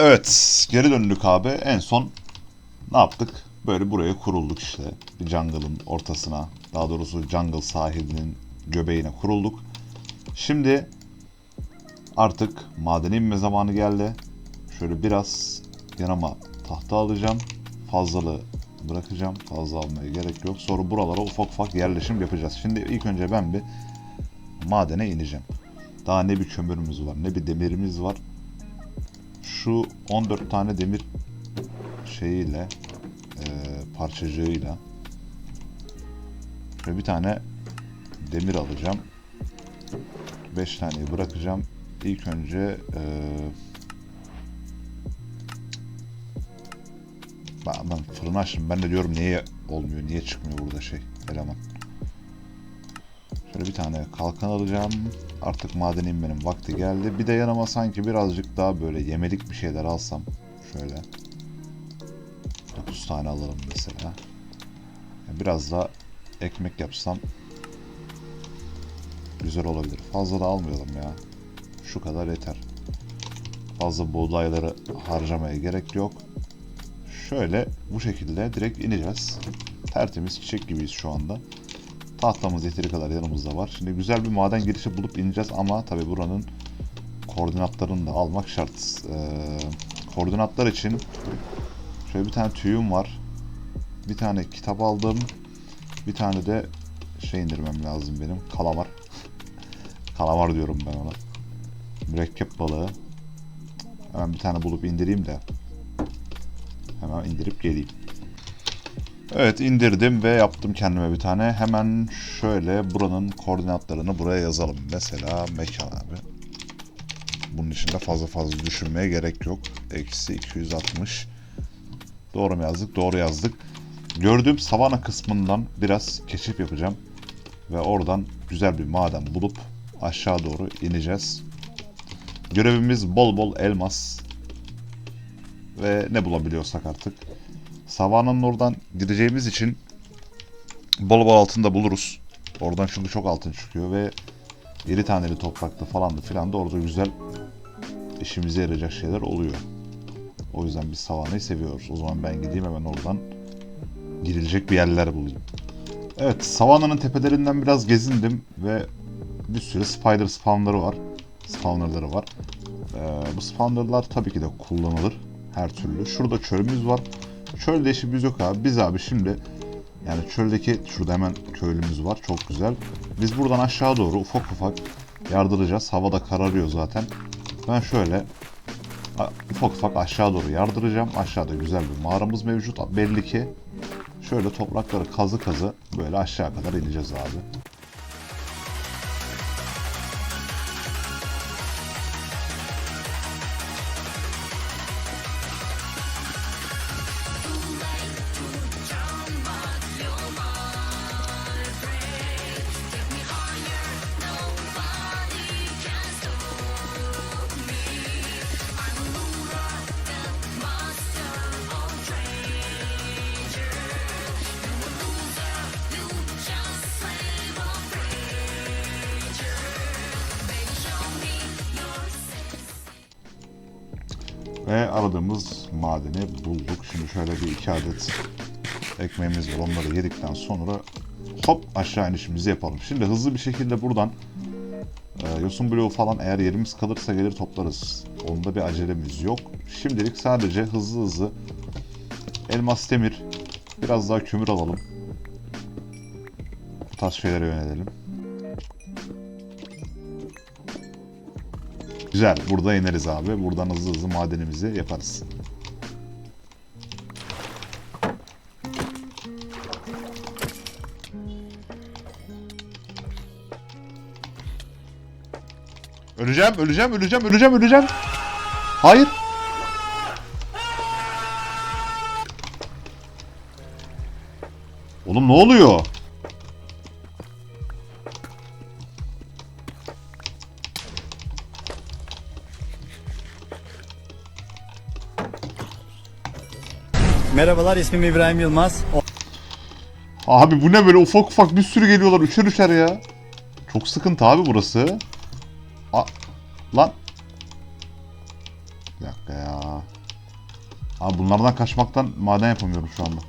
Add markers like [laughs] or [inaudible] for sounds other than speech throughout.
Evet, geri döndük abi. En son ne yaptık? Böyle buraya kurulduk işte. Bir jungle'ın ortasına, daha doğrusu jungle sahilinin göbeğine kurulduk. Şimdi artık madene inme zamanı geldi. Şöyle biraz yanıma tahta alacağım. Fazlalığı bırakacağım. Fazla almaya gerek yok. Sonra buralara ufak ufak yerleşim yapacağız. Şimdi ilk önce ben bir madene ineceğim. Daha ne bir kömürümüz var, ne bir demirimiz var. Şu 14 tane demir şeyiyle, e, parçacığıyla ve bir tane demir alacağım. 5 taneyi bırakacağım. İlk önce e, ben, ben fırını açtım. Ben de diyorum niye olmuyor, niye çıkmıyor burada şey eleman. Şöyle bir tane kalkan alacağım. Artık madene inmenin vakti geldi. Bir de yanıma sanki birazcık daha böyle yemelik bir şeyler alsam. Şöyle. 9 tane alırım mesela. Biraz da ekmek yapsam güzel olabilir. Fazla da almayalım ya. Şu kadar yeter. Fazla buğdayları harcamaya gerek yok. Şöyle bu şekilde direkt ineceğiz. Tertemiz çiçek gibiyiz şu anda. Tahtamız yeteri kadar yanımızda var. Şimdi güzel bir maden girişi bulup ineceğiz ama tabi buranın koordinatlarını da almak şart. Ee, koordinatlar için şöyle bir tane tüyüm var. Bir tane kitap aldım. Bir tane de şey indirmem lazım benim. Kalamar. [laughs] Kalamar diyorum ben ona. Mürekkep balığı. Hemen bir tane bulup indireyim de. Hemen indirip geleyim. Evet indirdim ve yaptım kendime bir tane. Hemen şöyle buranın koordinatlarını buraya yazalım. Mesela mekan abi. Bunun için de fazla fazla düşünmeye gerek yok. Eksi 260. Doğru mu yazdık? Doğru yazdık. Gördüğüm savana kısmından biraz keşif yapacağım. Ve oradan güzel bir maden bulup aşağı doğru ineceğiz. Görevimiz bol bol elmas. Ve ne bulabiliyorsak artık. Savanın oradan gideceğimiz için bol bol altın da buluruz. Oradan çünkü çok altın çıkıyor ve 7 taneli topraklı falan da filan da orada güzel işimize yarayacak şeyler oluyor. O yüzden biz savanayı seviyoruz. O zaman ben gideyim hemen oradan girilecek bir yerler bulayım. Evet, savananın tepelerinden biraz gezindim ve bir sürü spider spawnları var. Spawnerları var. Ee, bu spawnerlar tabii ki de kullanılır her türlü. Şurada çölümüz var. Çölde işimiz yok abi. Biz abi şimdi yani çöldeki şurada hemen köylümüz var. Çok güzel. Biz buradan aşağı doğru ufak ufak yardıracağız. Hava da kararıyor zaten. Ben şöyle ufak ufak aşağı doğru yardıracağım. Aşağıda güzel bir mağaramız mevcut. Belli ki şöyle toprakları kazı kazı böyle aşağı kadar ineceğiz abi. Ve aradığımız madeni bulduk. Şimdi şöyle bir iki adet ekmeğimiz var. Onları yedikten sonra hop aşağı inişimizi yapalım. Şimdi hızlı bir şekilde buradan e, yosun bloğu falan eğer yerimiz kalırsa gelir toplarız. Onda bir acelemiz yok. Şimdilik sadece hızlı hızlı elmas demir biraz daha kömür alalım. Bu tarz şeylere yönelelim. Güzel. Burada ineriz abi. Buradan hızlı hızlı madenimizi yaparız. Öleceğim, öleceğim, öleceğim, öleceğim, öleceğim. Hayır. Oğlum ne oluyor? Merhabalar ismim İbrahim Yılmaz. Abi bu ne böyle ufak ufak bir sürü geliyorlar üçer üçer ya. Çok sıkıntı abi burası. A lan. Ya dakika ya. Abi bunlardan kaçmaktan maden yapamıyorum şu anda.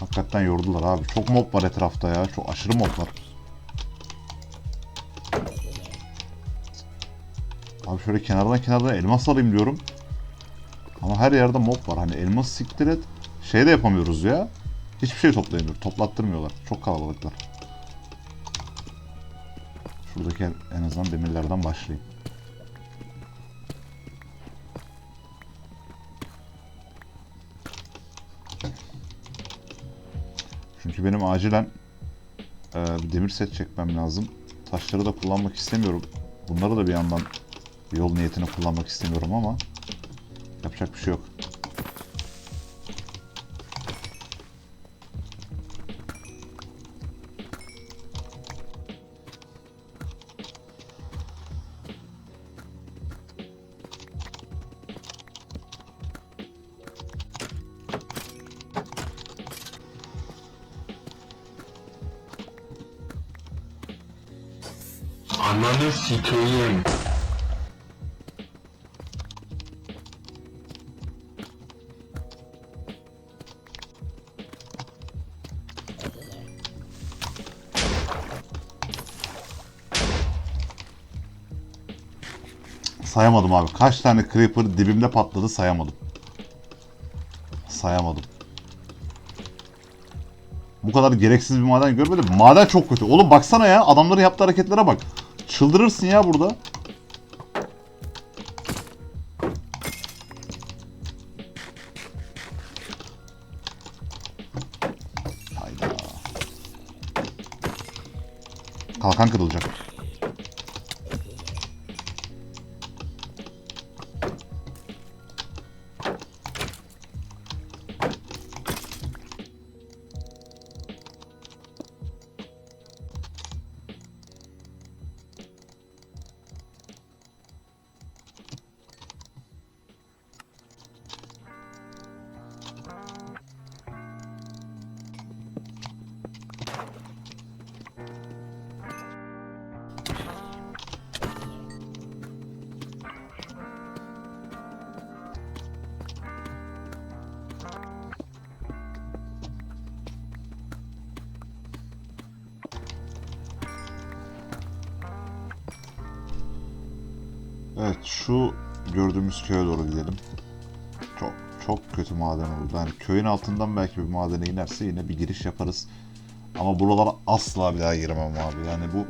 Hakikaten yordular abi. Çok mob var etrafta ya. Çok aşırı mob var. Şöyle kenardan kenardan elmas alayım diyorum. Ama her yerde mob var. Hani elmas siktir et. Şey de yapamıyoruz ya. Hiçbir şey toplayamıyoruz. Toplattırmıyorlar. Çok kalabalıklar. Şuradaki en azından demirlerden başlayayım. Çünkü benim acilen e, bir demir set çekmem lazım. Taşları da kullanmak istemiyorum. Bunları da bir yandan yol niyetine kullanmak istemiyorum ama yapacak bir şey yok. Sayamadım abi. Kaç tane creeper dibimde patladı sayamadım. Sayamadım. Bu kadar gereksiz bir maden görmedim. Maden çok kötü. Oğlum baksana ya. Adamların yaptığı hareketlere bak. Çıldırırsın ya burada. Hayda. Kalkan kırılacak. Şu gördüğümüz köye doğru gidelim. Çok çok kötü maden oldu. Yani köyün altından belki bir madene inerse yine bir giriş yaparız. Ama buralara asla bir daha giremem abi. Yani bu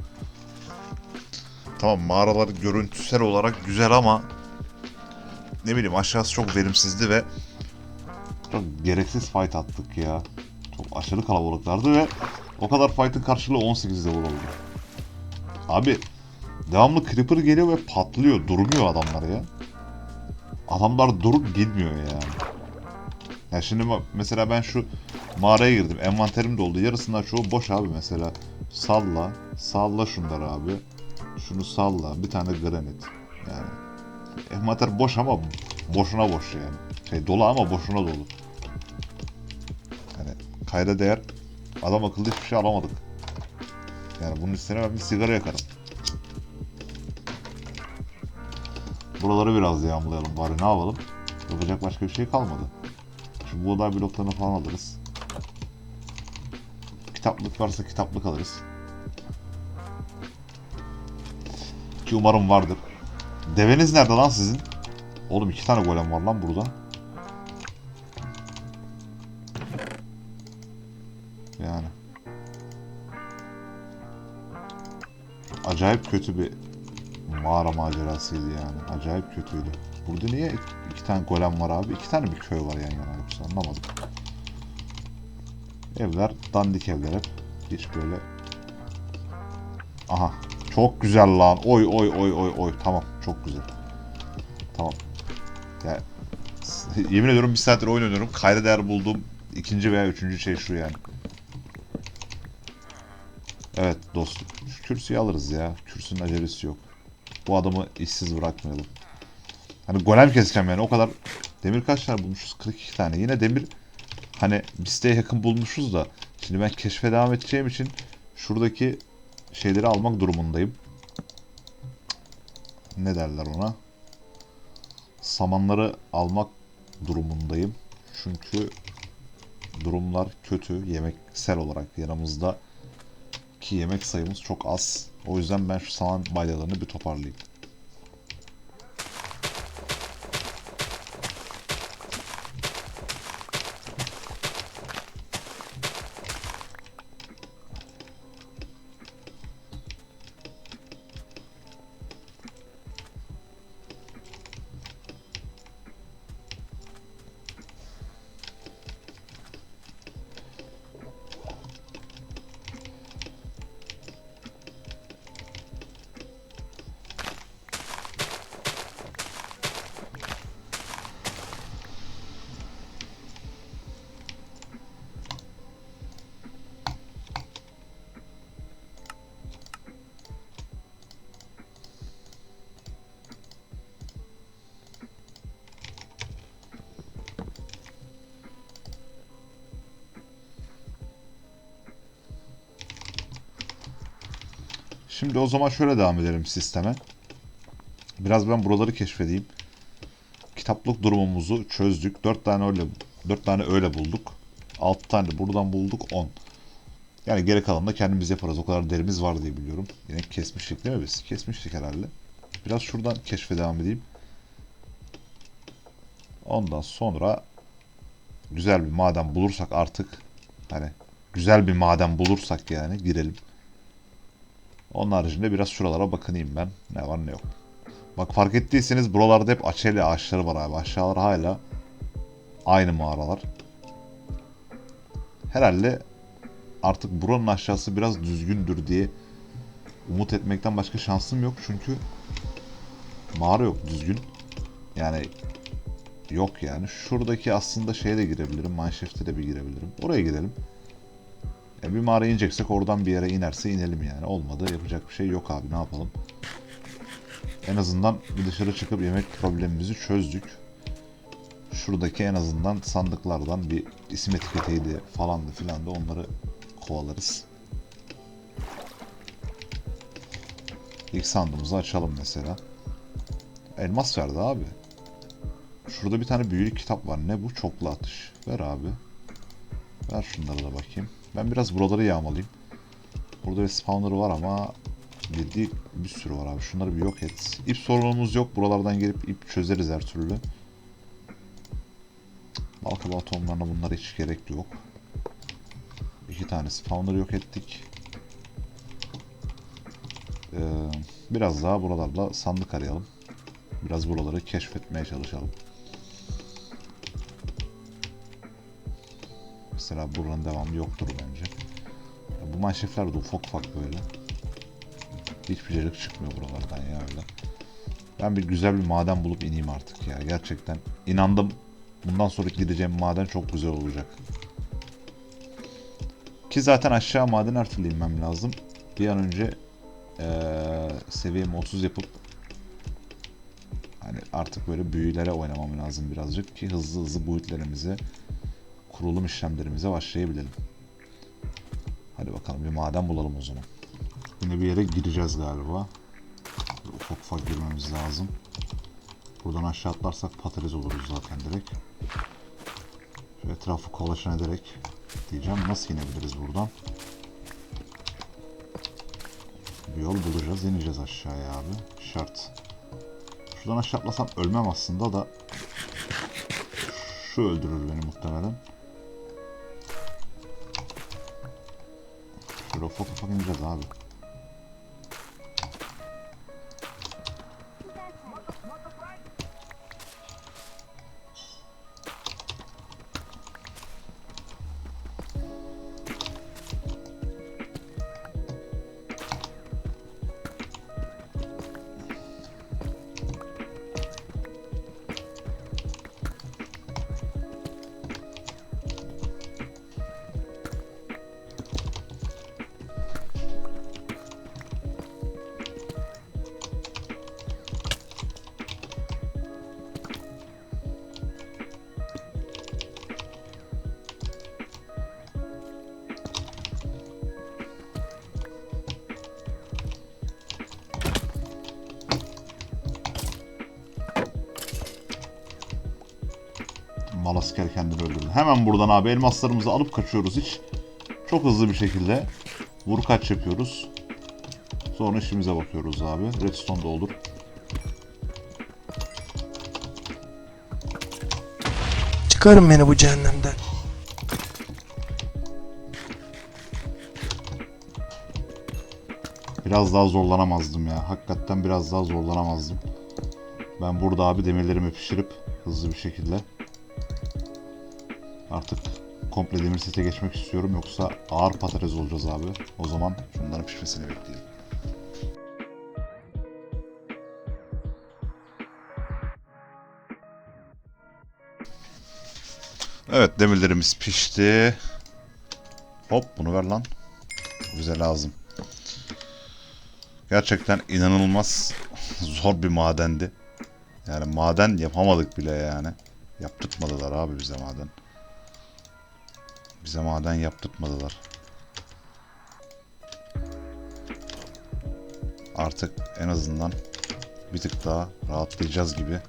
Tamam mağaralar görüntüsel olarak güzel ama ne bileyim aşağısı çok verimsizdi ve çok gereksiz fight attık ya. Çok aşırı kalabalıklardı ve o kadar fight'ın karşılığı 18 level oldu. Abi Devamlı creeper geliyor ve patlıyor. Durmuyor adamlar ya. Adamlar durup gitmiyor yani. Ya şimdi mesela ben şu mağaraya girdim. Envanterim doldu. Yarısından çoğu boş abi mesela. Salla. Salla şunları abi. Şunu salla. Bir tane granit. Yani. Envanter boş ama boşuna boş yani. Şey dolu ama boşuna dolu. Yani kayda değer adam akıllı hiçbir şey alamadık. Yani bunun üstüne ben bir sigara yakarım. Buraları biraz yağmalayalım bari ne yapalım? Yapacak başka bir şey kalmadı. Şu buğday bloklarını falan alırız. Kitaplık varsa kitaplık alırız. Ki umarım vardır. Deveniz nerede lan sizin? Oğlum iki tane golem var lan burada. Yani. Acayip kötü bir mağara macerasıydı yani. Acayip kötüydü. Burada niye iki tane golem var abi? İki tane bir köy var yan yana yoksa anlamadım. Evler dandik evler hep. Hiç böyle... Aha. Çok güzel lan. Oy oy oy oy oy. Tamam. Çok güzel. Tamam. Ya, [laughs] yemin ediyorum bir saattir oyun oynuyorum. Kayda değer bulduğum ikinci veya üçüncü şey şu yani. Evet dostum. Şu kürsüyü alırız ya. Kürsünün acelesi yok. Bu adamı işsiz bırakmayalım. Hani golem keseceğim yani o kadar demir kaç tane bulmuşuz? 42 tane. Yine demir hani listeye yakın bulmuşuz da Şimdi ben keşfe devam edeceğim için şuradaki şeyleri almak durumundayım. Ne derler ona? Samanları almak durumundayım. Çünkü durumlar kötü yemeksel olarak yanımızda ki yemek sayımız çok az. O yüzden ben şu saman balyalarını bir toparlayayım. Şimdi o zaman şöyle devam edelim sisteme. Biraz ben buraları keşfedeyim. Kitaplık durumumuzu çözdük. 4 tane öyle 4 tane öyle bulduk. 6 tane buradan bulduk 10. Yani geri kalanını da kendimiz yaparız. O kadar derimiz var diye biliyorum. Yine kesmiştik değil mi biz? Kesmiştik herhalde. Biraz şuradan keşfe devam edeyim. Ondan sonra güzel bir maden bulursak artık hani güzel bir maden bulursak yani girelim. Onun haricinde biraz şuralara bakınayım ben. Ne var ne yok. Bak fark ettiyseniz buralarda hep açeli ağaçları var abi. Aşağılar hala aynı mağaralar. Herhalde artık buranın aşağısı biraz düzgündür diye umut etmekten başka şansım yok. Çünkü mağara yok düzgün. Yani yok yani. Şuradaki aslında şeye de girebilirim. Mineshaft'e de bir girebilirim. Oraya girelim. Ya bir mağara ineceksek oradan bir yere inerse inelim yani. Olmadı yapacak bir şey yok abi ne yapalım. En azından bir dışarı çıkıp yemek problemimizi çözdük. Şuradaki en azından sandıklardan bir isim etiketiydi falandı filan da onları kovalarız. İlk sandığımızı açalım mesela. Elmas verdi abi. Şurada bir tane büyülü kitap var. Ne bu? Çoklu atış. Ver abi. Ver şunları da bakayım. Ben biraz buraları yağmalayayım. Burada bir spawner var ama bildiği bir sürü var abi. Şunları bir yok et. İp sorunumuz yok. Buralardan gelip ip çözeriz her türlü. Balkabağı tohumlarına bunlara hiç gerek yok. İki tane spawner yok ettik. Ee, biraz daha buralarla sandık arayalım. Biraz buraları keşfetmeye çalışalım. Mesela buranın devamı yoktur bence. Bu manşefler de ufak ufak böyle. Hiçbir celik çıkmıyor buralardan ya öyle. Ben bir güzel bir maden bulup ineyim artık ya. Gerçekten inandım. Bundan sonra gideceğim maden çok güzel olacak. Ki zaten aşağı maden her inmem lazım. Bir an önce eee seviyemi 30 yapıp hani artık böyle büyülere oynamam lazım birazcık ki hızlı hızlı boyutlarımızı kurulum işlemlerimize başlayabilelim. Hadi bakalım bir maden bulalım o zaman. Yine bir yere gireceğiz galiba. Ufak ufak girmemiz lazım. Buradan aşağı atlarsak patates oluruz zaten direkt. Şu etrafı kolaçan ederek diyeceğim. Nasıl inebiliriz buradan? Bir yol bulacağız. ineceğiz aşağıya abi. Şart. Şuradan aşağı atlasam ölmem aslında da şu öldürür beni muhtemelen. Şöyle ufak ufak ineceğiz Malasker kendini öldürdü. Hemen buradan abi elmaslarımızı alıp kaçıyoruz hiç. Çok hızlı bir şekilde vur kaç yapıyoruz. Sonra işimize bakıyoruz abi. Redstone da olur. Çıkarın beni bu cehennemden. Biraz daha zorlanamazdım ya. Hakikaten biraz daha zorlanamazdım. Ben burada abi demirlerimi pişirip hızlı bir şekilde artık komple demir sete geçmek istiyorum. Yoksa ağır patates olacağız abi. O zaman şunların pişmesini bekleyelim. Evet demirlerimiz pişti. Hop bunu ver lan. Bize lazım. Gerçekten inanılmaz zor bir madendi. Yani maden yapamadık bile yani. Yaptırtmadılar abi bize maden. Bize maden yaptırtmadılar. Artık en azından bir tık daha rahatlayacağız gibi.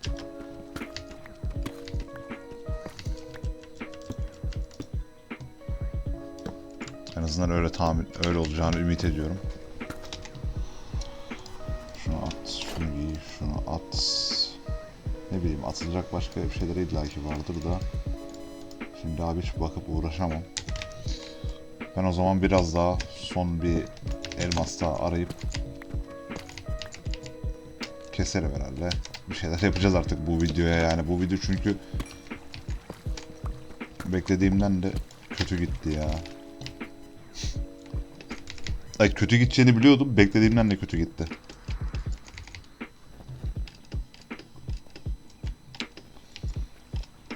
En azından öyle tahmin öyle olacağını ümit ediyorum. Şunu at, şunu giy, şunu at. Ne bileyim atılacak başka bir şeyler illaki vardır da. Şimdi abi hiç bakıp uğraşamam. Ben o zaman biraz daha son bir elmas daha arayıp keserim herhalde. Bir şeyler [laughs] yapacağız artık bu videoya yani. Bu video çünkü beklediğimden de kötü gitti ya. Ay kötü gideceğini biliyordum. Beklediğimden de kötü gitti.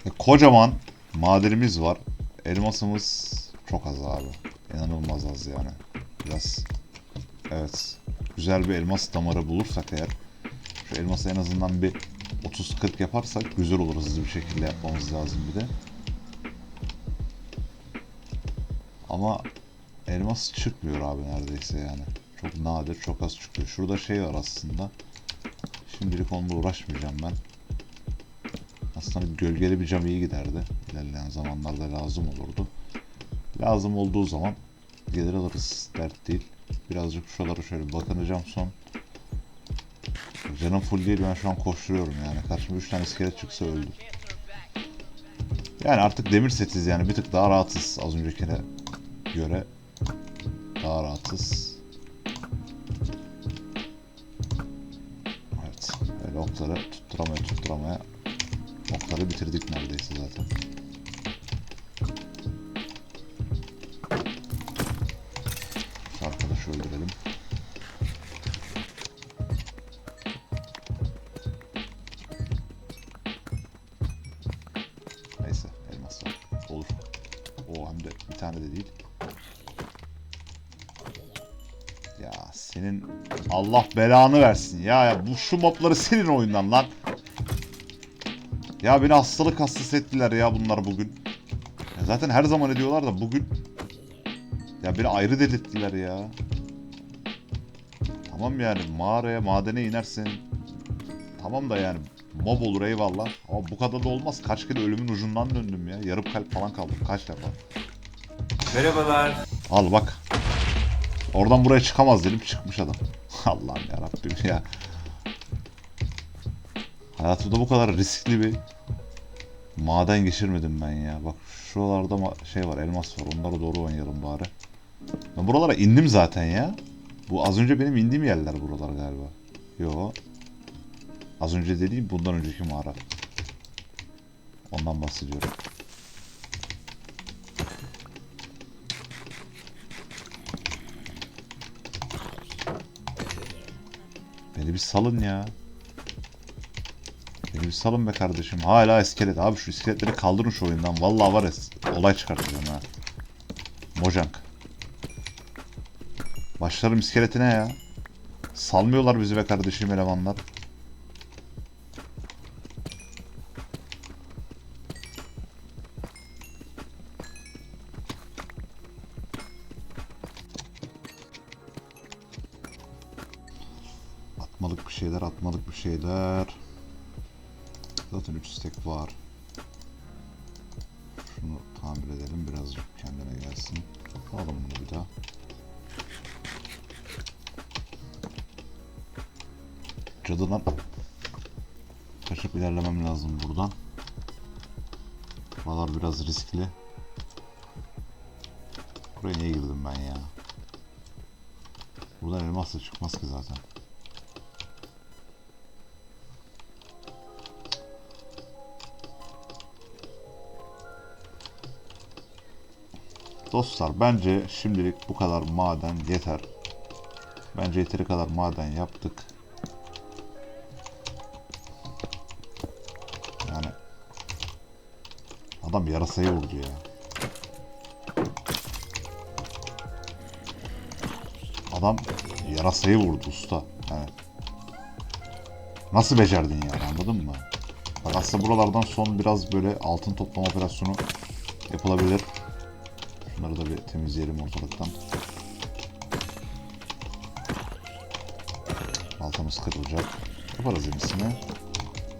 E, Kocaman madenimiz var. Elmasımız çok az abi. İnanılmaz az yani. Biraz evet. Güzel bir elmas damarı bulursak eğer şu elması en azından bir 30-40 yaparsak güzel olur hızlı bir şekilde yapmamız lazım bir de. Ama elmas çıkmıyor abi neredeyse yani. Çok nadir, çok az çıkıyor. Şurada şey var aslında. Şimdilik onunla uğraşmayacağım ben. Aslında gölgeli bir cam iyi giderdi. İlerleyen zamanlarda lazım olurdu. Lazım olduğu zaman gelir alırız. Dert değil. Birazcık şuralara şöyle bakınacağım son. Canım full değil ben şu an koşturuyorum yani. Karşıma 3 tane iskelet çıksa öldüm. Yani artık demir setiz yani bir tık daha rahatız az öncekine göre. Daha rahatız. Evet. Böyle okları tutturamaya tutturamaya okları bitirdik neredeyse zaten. Şu arkadaşı öldürelim. Neyse elmas var. Olur. O hem de bir tane de değil. Ya senin Allah belanı versin ya. ya bu şu mobları senin oyundan lan. Ya beni hastalık hastası ettiler ya bunlar bugün. Ya zaten her zaman ediyorlar da bugün ya beni ayrı delirttiler ya. Tamam yani mağaraya madene inersin. Tamam da yani mob olur eyvallah. Ama bu kadar da olmaz. Kaç kere ölümün ucundan döndüm ya. Yarım kalp falan kaldım. Kaç defa. Merhabalar. Al bak. Oradan buraya çıkamaz dedim. Çıkmış adam. [laughs] Allah'ım ya Rabbim ya. Hayatımda bu kadar riskli bir maden geçirmedim ben ya. Bak şuralarda şey var, elmas var. Onlara doğru oynayalım bari. Ben buralara indim zaten ya. Bu az önce benim indiğim yerler buralar galiba. Yo. Az önce dediğim bundan önceki mağara. Ondan bahsediyorum. Beni bir salın ya. Bir salın be kardeşim. Hala iskelet. Abi şu iskeletleri kaldırın şu oyundan. Vallahi var ya olay çıkartacağım ha. Mojang. Başlarım iskeletine ya. Salmıyorlar bizi be kardeşim elemanlar. Atmalık bir şeyler, atmalık bir şeyler. Zaten 3 stack var. Şunu tamir edelim birazcık kendine gelsin. Alalım bunu bir daha. Cadıdan kaçıp ilerlemem lazım buradan. Buralar biraz riskli. Buraya niye girdim ben ya? Buradan elmas da çıkmaz ki zaten. Dostlar bence şimdilik bu kadar maden yeter. Bence yeteri kadar maden yaptık. Yani adam yarasayı vurdu ya. Adam yarasayı vurdu usta. Yani nasıl becerdin yani anladın mı? Bak aslında buralardan son biraz böyle altın toplama operasyonu yapılabilir. Bunları da bir temizleyelim ortalıktan. Baltamız kırılacak. Yaparız yenisini.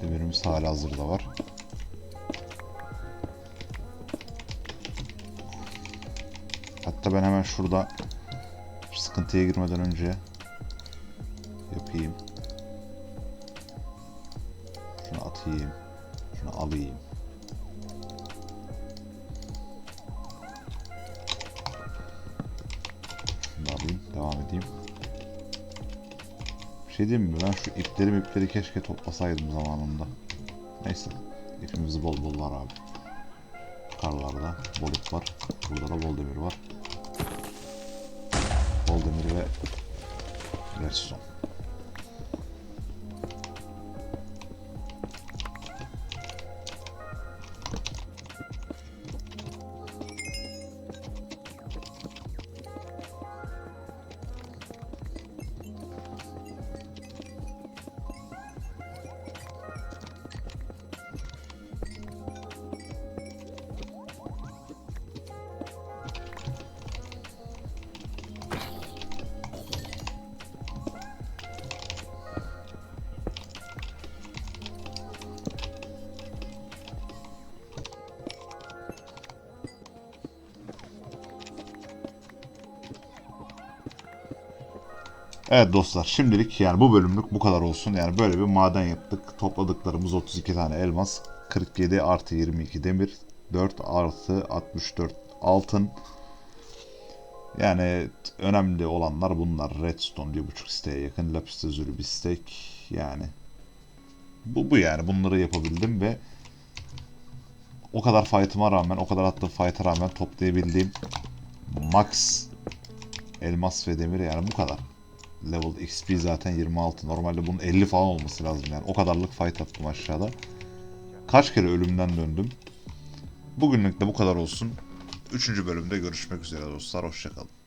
Demirimiz hala hazırda var. Hatta ben hemen şurada sıkıntıya girmeden önce yapayım. Şey diyeyim mi? Ben şu ipleri ipleri keşke toplasaydım zamanında. Neyse. İpimiz bol bol var abi. Karlarda boluk var. Burada da bol demir var. Bol demir ve redstone. Evet dostlar şimdilik yani bu bölümlük bu kadar olsun. Yani böyle bir maden yaptık. Topladıklarımız 32 tane elmas, 47 artı 22 demir, 4 artı 64 altın. Yani önemli olanlar bunlar. Redstone 1.5 siteye yakın, lapis lazuli bir stack. Yani bu, bu yani bunları yapabildim ve o kadar fight'ıma rağmen, o kadar attığım fight'a rağmen toplayabildiğim max elmas ve demir yani bu kadar level XP zaten 26. Normalde bunun 50 falan olması lazım yani. O kadarlık fight attım aşağıda. Kaç kere ölümden döndüm. Bugünlük de bu kadar olsun. Üçüncü bölümde görüşmek üzere dostlar. Hoşçakalın.